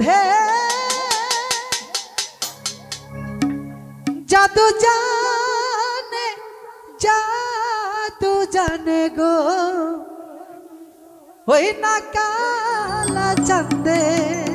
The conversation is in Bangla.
মধ্যে জাদু জানে জাদু জানে গো। ওই না কালা চাঁদের